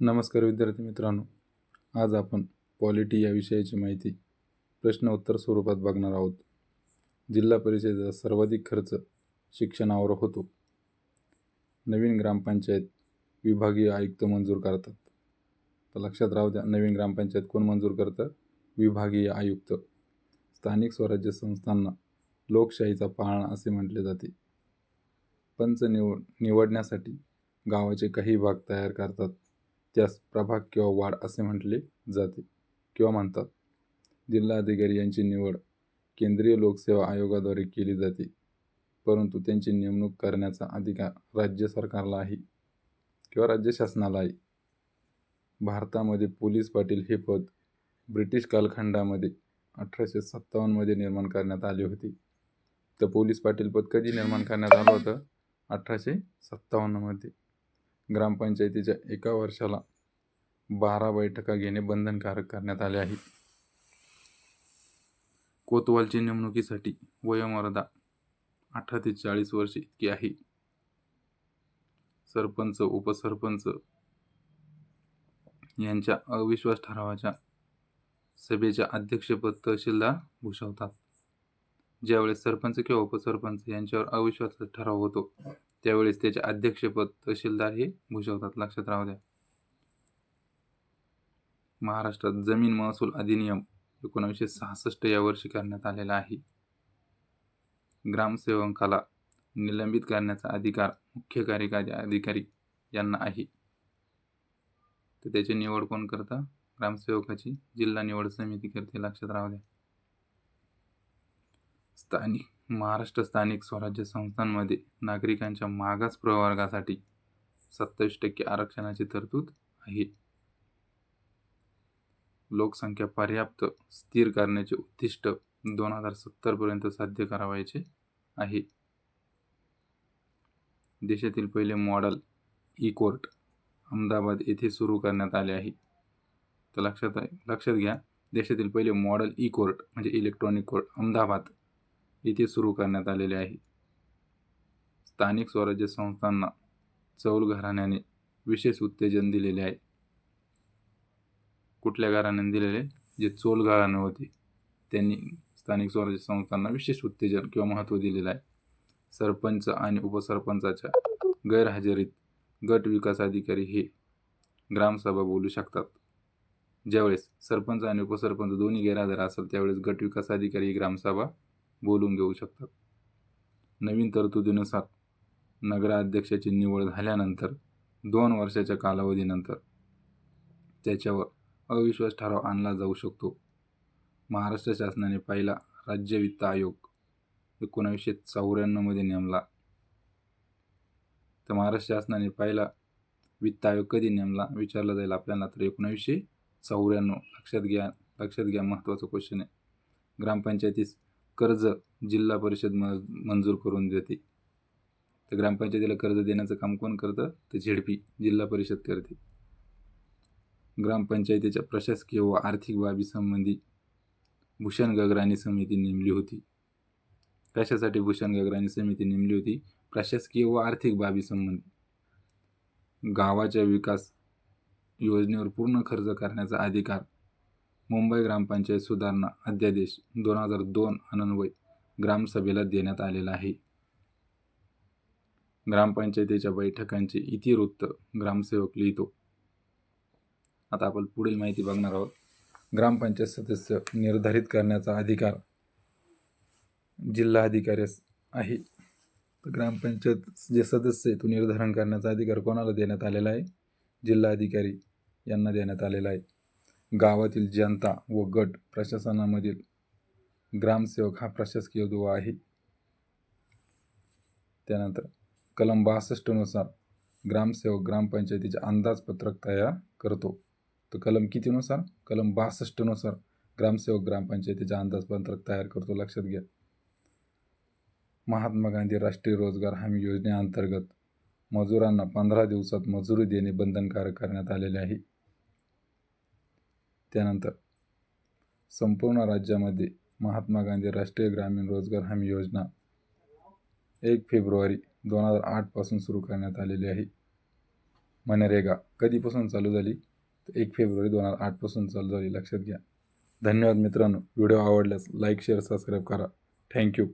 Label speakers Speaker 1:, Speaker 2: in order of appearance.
Speaker 1: नमस्कार विद्यार्थी मित्रांनो. आज आपण पॉलिटी या विषयाची माहिती प्रश्न उत्तर स्वरूपात बघणार आहोत. जिल्हा परिषदेचा सर्वाधिक खर्च शिक्षणावर होतो. नवीन ग्रामपंचायत विभागीय आयुक्त मंजूर करतात. तर लक्षात राहू द्या नवीन ग्रामपंचायत कोण मंजूर करतं? विभागीय आयुक्त. स्थानिक स्वराज्य संस्थांना लोकशाहीचा पाळणा असे म्हटले जाते. पंच निवड निवडण्यासाठी गावाचे काही भाग तयार करतात. त्यास प्रभाग किंवा वाढ असे म्हटले जाते किंवा म्हणतात. जिल्हाधिकारी यांची निवड केंद्रीय लोकसेवा आयोगाद्वारे केली जाते परंतु त्यांची नेमणूक करण्याचा अधिकार राज्य सरकारला आहे किंवा राज्य शासनाला आहे. भारतामध्ये पोलीस पाटील हे पद ब्रिटिश कालखंडामध्ये अठराशे सत्तावन्नमध्ये निर्माण करण्यात आले होते. तर पोलीस पाटील पद कधी निर्माण करण्यात आलं होतं? अठराशे सत्तावन्नमध्ये ग्रामपंचायतीच्या एका वर्षाला बारा बैठका घेणे बंधनकारक करण्यात आले आहे. कोतवालची नेमणुकीसाठी वयोमर्यादा अठरा ते चाळीस वर्ष इतकी आहे. सरपंच उपसरपंच यांच्या अविश्वास ठरावाच्या सभेच्या अध्यक्षपद तहसीलदार भूषवतात. ज्यावेळेस सरपंच किंवा उपसरपंच यांच्यावर अविश्वास ठराव होतो त्यावेळेस त्याचे अध्यक्षपद तहसीलदार हे भूषवतात. लक्षात राहू द्या. महाराष्ट्रात जमीन महसूल अधिनियम एकोणीसशे सहासष्ट या वर्षी करण्यात आलेला आहे. ग्रामसेवकाला निलंबित करण्याचा अधिकार मुख्य कार्यकारी अधिकारी यांना आहे. तर त्याची निवड कोण करतं? ग्रामसेवकाची जिल्हा निवड समिती करते. लक्षात राहू द्या. स्थानिक महाराष्ट्र स्थानिक स्वराज्य संस्थांमध्ये नागरिकांच्या मागास प्रवर्गासाठी सत्तावीस टक्के आरक्षणाची तरतूद आहे. लोकसंख्या पर्याप्त स्थिर करण्याचे उद्दिष्ट दोन हजार सत्तरपर्यंत साध्य करावायचे आहे. देशातील पहिले मॉडल ई कोर्ट अहमदाबाद येथे सुरू करण्यात आले आहे. तर लक्षात लक्षात घ्या देशातील पहिले मॉडल ई कोर्ट म्हणजे इलेक्ट्रॉनिक कोर्ट अहमदाबाद. येथे सुरू करण्यात आलेले आहे. स्थानिक स्वराज्य संस्थांना चौल घराण्याने विशेष उत्तेजन दिलेले आहे. कुठल्या घराण्याने दिलेले? जे चोल घराणे होते त्यांनी स्थानिक स्वराज्य संस्थांना विशेष उत्तेजन किंवा महत्त्व दिलेलं आहे. सरपंच आणि उपसरपंचाच्या गैरहजेरीत गट विकास अधिकारी हे ग्रामसभा बोलू शकतात. ज्यावेळेस सरपंच आणि उपसरपंच दोन्ही गैरहजर असेल त्यावेळेस गट विकास अधिकारी ग्रामसभा बोलून घेऊ शकतात. नवीन तरतुदीनुसार नगराध्यक्षाची निवड झाल्यानंतर दोन वर्षाच्या कालावधीनंतर त्याच्यावर अविश्वास ठराव आणला जाऊ शकतो. महाराष्ट्र शासनाने पहिला राज्य वित्त आयोग एकोणावीसशे चौऱ्याण्णवमध्ये नेमला. तर महाराष्ट्र शासनाने पहिला वित्त आयोग कधी नेमला विचारला जाईल आपल्याला. तर एकोणावीसशे चौऱ्याण्णव लक्षात घ्या लक्षात घ्या महत्त्वाचं क्वेश्चन आहे. ग्रामपंचायतीस कर्ज जिल्हा परिषद म मंजूर करून देते. तर ग्रामपंचायतीला कर्ज देण्याचं काम कोण करतं? तर झेडपी जिल्हा परिषद करते. ग्रामपंचायतीच्या प्रशासकीय व आर्थिक बाबीसंबंधी भूषण गगराणी समिती नेमली होती. कशासाठी भूषण गगराणी समिती नेमली होती? प्रशासकीय व आर्थिक बाबीसंबंधी गावाच्या विकास योजनेवर पूर्ण खर्च करण्याचा अधिकार मुंबई ग्रामपंचायत सुधारणा अध्यादेश दोन हजार दोन अन्वय ग्रामसभेला देण्यात आलेला आहे. ग्रामपंचायतीच्या बैठकांचे इतिवृत्त ग्रामसेवक लिहितो. आता आपण पुढील माहिती बघणार आहोत. ग्रामपंचायत सदस्य निर्धारित करण्याचा अधिकार जिल्हा आहे. तर ग्रामपंचायत जे सदस्य आहे तो निर्धारण करण्याचा अधिकार कोणाला देण्यात आलेला आहे? जिल्हा अधिकारी यांना देण्यात आलेला आहे. गावातील जनता व गट प्रशासनामधील ग्रामसेवक हा प्रशासकीय दुवा आहे. त्यानंतर कलम बासष्टनुसार ग्रामसेवक ग्रामपंचायतीचे अंदाजपत्रक तयार करतो. तर कलम कितीनुसार कलम बासष्टनुसार ग्रामसेवक ग्रामपंचायतीचे अंदाजपत्रक तयार करतो. लक्षात घ्या. महात्मा गांधी राष्ट्रीय रोजगार हमी योजनेअंतर्गत मजुरांना पंधरा दिवसात मजुरी देणे बंधनकारक करण्यात आलेले आहे. त्यानंतर संपूर्ण राज्यामध्ये महात्मा गांधी राष्ट्रीय ग्रामीण रोजगार हमी योजना एक फेब्रुवारी दोन हजार आठपासून सुरू करण्यात आलेली आहे. मनरेगा कधीपासून चालू झाली? तर एक फेब्रुवारी दोन हजार आठपासून चालू झाली. लक्षात घ्या. धन्यवाद मित्रांनो. व्हिडिओ आवडल्यास लाईक शेअर सबस्क्राईब करा. Thank you.